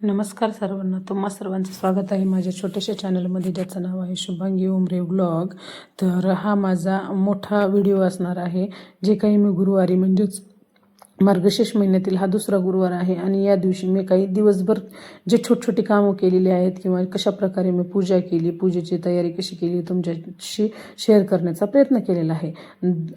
नमस्कार सर्वांना. तुम्हा सर्वांचं स्वागत आहे माझ्या छोट्याशा चॅनलमध्ये ज्याचं नाव आहे शुभांगी उमरे ब्लॉग तर हा माझा मोठा व्हिडिओ असणार आहे जे काही मी गुरुवारी म्हणजेच मार्गशीर्ष महिन्यातील हा दुसरा गुरुवार आहे आणि या दिवशी मी काही दिवसभर जे छोट छोटी कामं केलेली आहेत किंवा कशा प्रकारे मी पूजा केली पूजेची तयारी कशी केली तुमच्याशी शेअर करण्याचा प्रयत्न केलेला आहे.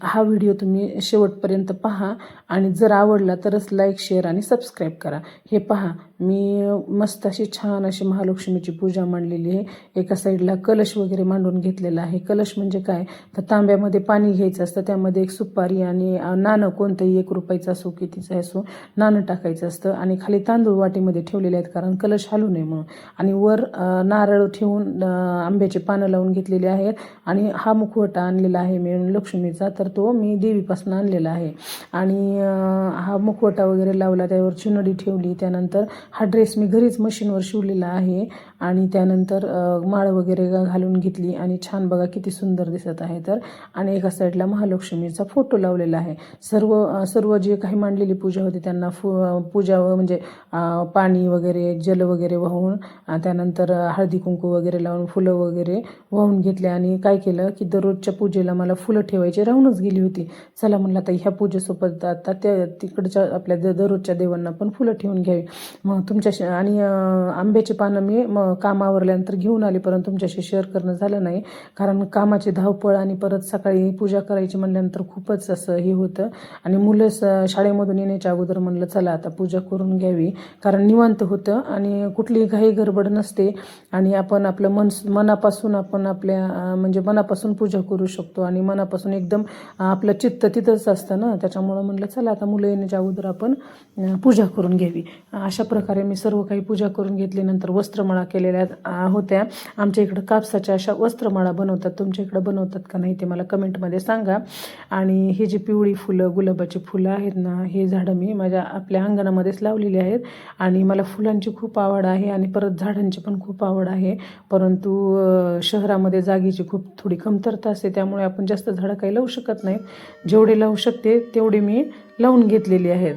हा व्हिडिओ तुम्ही शेवटपर्यंत पहा आणि जर आवडला तरच लाईक शेअर आणि सबस्क्राईब करा. हे पहा मी मस्त अशी छान अशी महालक्ष्मीची पूजा मांडलेली आहे. एका साईडला कलश वगैरे मांडून घेतलेला आहे. कलश म्हणजे काय? तर तांब्यामध्ये पाणी घ्यायचं असतं त्यामध्ये एक सुपारी आणि नाणं कोणतंही एक रुपयाचा असो कितीचं असो नाणं टाकायचं असतं आणि खाली तांदूळ वाटीमध्ये ठेवलेले आहेत कारण कलश हालू नये म्हणून. आणि वर नारळ ठेवून आंब्याचे पानं लावून घेतलेले आहेत आणि हा मुखवटा आणलेला आहे मी लक्ष्मीचा तर तो मी देवीपासून आणलेला आहे. आणि हा मुखवटा वगैरे लावला त्यावर चुनडी ठेवली त्यानंतर हा ड्रेस मी घरीच मशीनवर शिवलेला आहे आणि त्यानंतर माळ वगैरे घालून घेतली आणि छान बघा किती सुंदर दिसत आहे तर. आणि एका साईडला महालक्ष्मीचा फोटो लावलेला आहे. सर्व सर्व जे काही मांडलेली पूजा होती. त्यांना फु पूजा म्हणजे पाणी वगैरे जल वगैरे वाहून त्यानंतर हळदी कुंकू वगैरे लावून फुलं वगैरे वाहून घेतले. आणि काय केलं की दररोजच्या पूजेला मला फुलं ठेवायची राहूनच गेली होती. चला म्हणलं आता ह्या पूजेसोबत आता त्या तिकडच्या आपल्या द दररोजच्या देवांना पण फुलं ठेवून घ्यावी. मग तुमच्या आणि आंब्याची पानं मी मग कामावरल्यानंतर घेऊन आले परंतु तुमच्याशी शेअर करणं झालं नाही. कारण कामाची धावपळ आणि परत सकाळी पूजा करायची म्हणल्यानंतर खूपच असं हे होतं. आणि मुलं स शाळेमधून येण्याच्या अगोदर म्हणलं चला आता पूजा करून घ्यावी. कारण निवांत होतं आणि कुठलीही घाई गडबड नसते आणि आपण आपलं मन मनापासून आपण आपल्या म्हणजे मनापासून पूजा करू शकतो आणि मनापासून एकदम आपलं चित्त तिथंच असतं ना. त्याच्यामुळं म्हणलं चला आता मुलं येण्याच्या अगोदर आपण पूजा करून घ्यावी. अशा प्रकारे मी सर्व काही पूजा करून घेतल्यानंतर वस्त्रमाळा केलेल्या होत्या. आमच्या इकडं कापसाच्या अशा वस्त्रमाळा बनवतात. तुमच्या इकडं बनवतात का नाही ते मला कमेंटमध्ये सांगा. आणि ही जी पिवळी फुलं गुलाबाची फुलं आहेत ना हे झाडं मी माझ्या आपल्या अंगणामध्येच लावलेली आहेत. आणि मला फुलांची खूप आवड आहे आणि परत झाडांची पण खूप आवड आहे. परंतु शहरामध्ये जागेची खूप थोडी कमतरता असते त्यामुळे आपण जास्त झाडं काही लावू शकत नाहीत. जेवढे लावू शकते तेवढे मी लावून घेतलेली आहेत.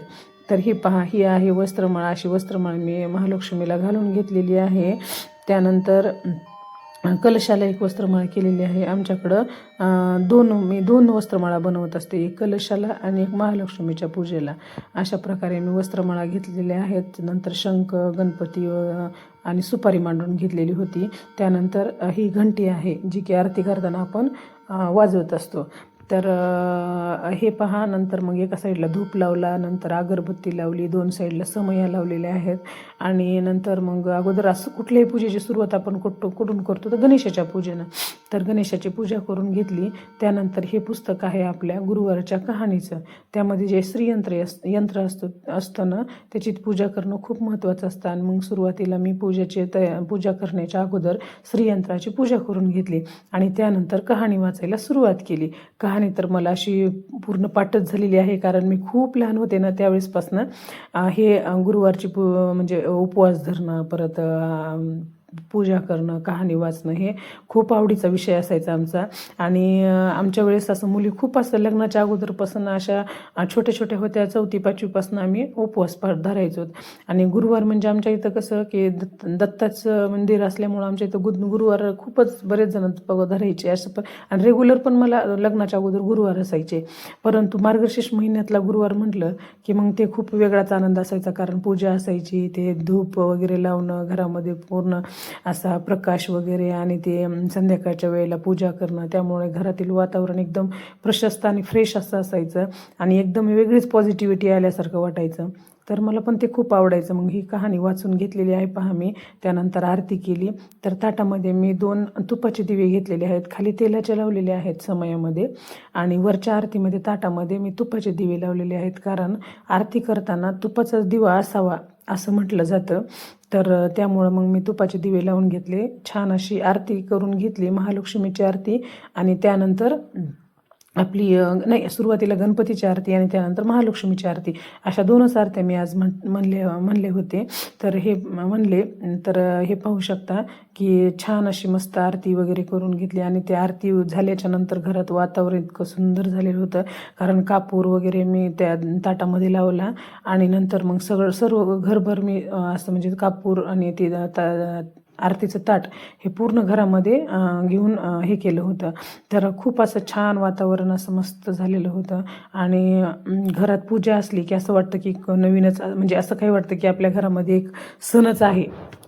तर ही पहा ही आहे वस्त्रमाळा. अशी वस्त्रमाळ मी महालक्ष्मीला घालून घेतलेली आहे. त्यानंतर कलशाला एक वस्त्रमाळा केलेली आहे. आमच्याकडं दोन मी दोन वस्त्रमाळा बनवत असते. एक कलशाला आणि एक महालक्ष्मीच्या पूजेला. अशा प्रकारे मी वस्त्रमाळा घेतलेल्या आहेत. नंतर शंख गणपती आणि सुपारी मांडून घेतलेली होती. त्यानंतर ही घंटी आहे जी की आरती करताना आपण वाजवत असतो. तर हे पहा नंतर मग एका साईडला धूप लावला नंतर अगरबत्ती लावली दोन साईडला समया लावलेल्या आहेत. आणि नंतर मग अगोदर असं कुठल्याही पूजेची सुरुवात आपण कुठं कुठून करतो तर गणेशाच्या पूजेनं. तर गणेशाची पूजा करून घेतली. त्यानंतर हे पुस्तक आहे आपल्या गुरुवारच्या कहाणीचं. त्यामध्ये जे श्रीयंत्र अस यंत्र असतो असतं ना त्याची पूजा करणं खूप महत्त्वाचं असतं. आणि मग सुरुवातीला मी पूजेचे तया पूजा करण्याच्या अगोदर श्रीयंत्राची पूजा करून घेतली. आणि त्यानंतर कहाणी वाचायला सुरुवात केली. कहाणी कहाणी तर मला अशी पूर्ण पाठच झालेली आहे कारण मी खूप लहान होते ना त्यावेळेसपासनं. हे गुरुवारची पू म्हणजे उपवास धरणं परत पूजा करणं कहाणी वाचणं हे खूप आवडीचा विषय असायचा आमचा. आणि आमच्या वेळेस असं मुली खूप असं लग्नाच्या अगोदरपासून अशा छोट्या छोट्या होत्या चौथी पाचवीपासून आम्ही उपवास धरायचो. आणि गुरुवार म्हणजे आमच्या इथं कसं की दत्त दत्ताचं मंदिर असल्यामुळं आमच्या इथं गु गुरुवार खूपच बरेच जण धरायचे. असं पण आणि रेग्युलर पण मला लग्नाच्या अगोदर गुरुवार असायचे. परंतु मार्गशीर्ष महिन्यातला गुरुवार म्हटलं की मग ते खूप वेगळाच आनंद असायचा. कारण पूजा असायची ते धूप वगैरे लावणं घरामध्ये पूर्ण असा प्रकाश वगैरे आणि ते संध्याकाळच्या वेळेला पूजा करणं त्यामुळे घरातील वातावरण एकदम प्रशस्त आणि फ्रेश असं असायचं. आणि एकदम वेगळीच पॉझिटिव्हिटी आल्यासारखं वाटायचं. तर मला पण ते खूप आवडायचं. मग ही कहाणी वाचून घेतलेली आहे पहा मी. त्यानंतर आरती केली. तर ताटामध्ये मी दोन तुपाचे दिवे घेतलेले आहेत. खाली तेलाचे लावलेले आहेत समयामध्ये. आणि वरच्या आरतीमध्ये ताटामध्ये मी तुपाचे दिवे लावलेले आहेत. कारण आरती करताना तुपाचाच दिवा असावा असं म्हटलं जातं. तर त्यामुळं मग मी तुपाचे दिवे लावून घेतले. छान अशी आरती करून घेतली. महालक्ष्मीची आरती. आणि त्यानंतर आपली नाही सुरुवातीला गणपतीची आरती आणि त्यानंतर महालक्ष्मीची आरती अशा दोनच आरत्या मी आज म्हण म्हणले म्हणले होते. तर हे म्हणले तर हे पाहू शकता की छान अशी मस्त आरती वगैरे करून घेतली आणि ते आरती झाल्याच्यानंतर घरात वातावरण इतकं सुंदर झालेलं होतं. कारण कापूर वगैरे मी त्या ताटामध्ये लावला आणि नंतर मग सगळं सर्व घरभर मी असं म्हणजे कापूर आणि ते ता आरतीचं ताट हे पूर्ण घरामध्ये घेऊन हे केलं होतं. तर खूप असं छान वातावरण असं मस्त झालेलं होतं. आणि घरात पूजा असली की असं वाटतं की नवीनच म्हणजे असं काही वाटतं की आपल्या घरामध्ये एक सणच आहे.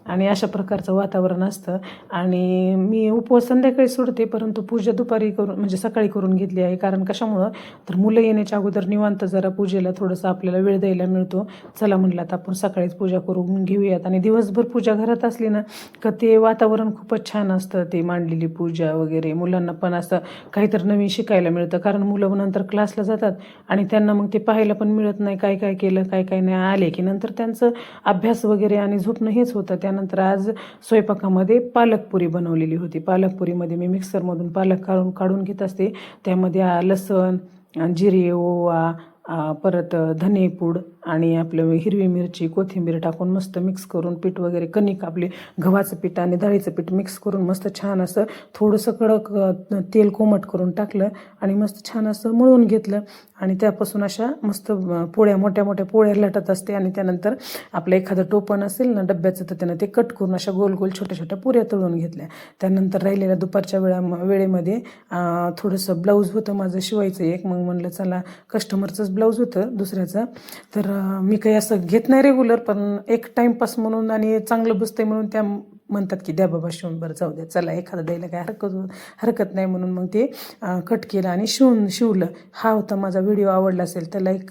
आणि अशा प्रकारचं वातावरण असतं. आणि मी उपवास संध्याकाळी सोडते परंतु पूजा दुपारी करून म्हणजे सकाळी करून घेतली आहे. कारण कशामुळं? तर मुलं येण्याच्या अगोदर निवांत जरा पूजेला थोडंसं आपल्याला वेळ द्यायला मिळतो. चला म्हणलं आता आपण सकाळीच पूजा करून घेऊयात. आणि दिवसभर पूजा घरात असली ना का ते वातावरण खूपच छान असतं. ते मांडलेली पूजा वगैरे मुलांना पण असं काहीतरी नवीन शिकायला मिळतं. कारण मुलं नंतर क्लासला जातात आणि त्यांना मग ते पाहायला पण मिळत नाही काय काय केलं काय काय नाही. आले की नंतर त्यांचं अभ्यास वगैरे आणि झोपणं हेच होतं. त्यांना त्यानंतर आज स्वयंपाकामध्ये पालकपुरी बनवलेली होती. पालकपुरीमध्ये मी मिक्सरमधून पालक काढून काढून घेत असते. त्यामध्ये लसण जिरे ओवा परत धनेपूड आणि आपलं हिरवी मिरची कोथिंबीर टाकून मस्त मिक्स करून पीठ वगैरे कणिक आपले गव्हाचं पीठ आणि डाळीचं पीठ मिक्स करून मस्त छान असं थोडंसं कडक तेल कोमट करून टाकलं आणि मस्त छान असं मळून घेतलं. आणि त्यापासून अशा मस्त पोळ्या मोठ्या मोठ्या पोळ्या लटत असते आणि त्यानंतर आपलं एखादं टोपण असेल ना डब्याचं तर त्यानं ते कट करून अशा गोल गोल छोट्या छोट्या पुऱ्या तळून घेतल्या. त्यानंतर राहिलेल्या दुपारच्या वेळा वेळेमध्ये थोडंसं ब्लाऊज होतं माझं शिवायचं एक. मग म्हणलं चला कस्टमरचंच ब्लाऊज होतं दुसऱ्याचं. तर मी काही असं घेत नाही रेग्युलर पण एक टाईमपास म्हणून आणि चांगलं बसतंय म्हणून त्या म्हणतात की द्या बाबा शिवून बरं जाऊ द्या चला एखादा द्यायला काय हरकत हो- हरकत नाही म्हणून मग ते कट केलं आणि शिवून शिवलं. हा होता माझा व्हिडिओ आवडला असेल तर लाईक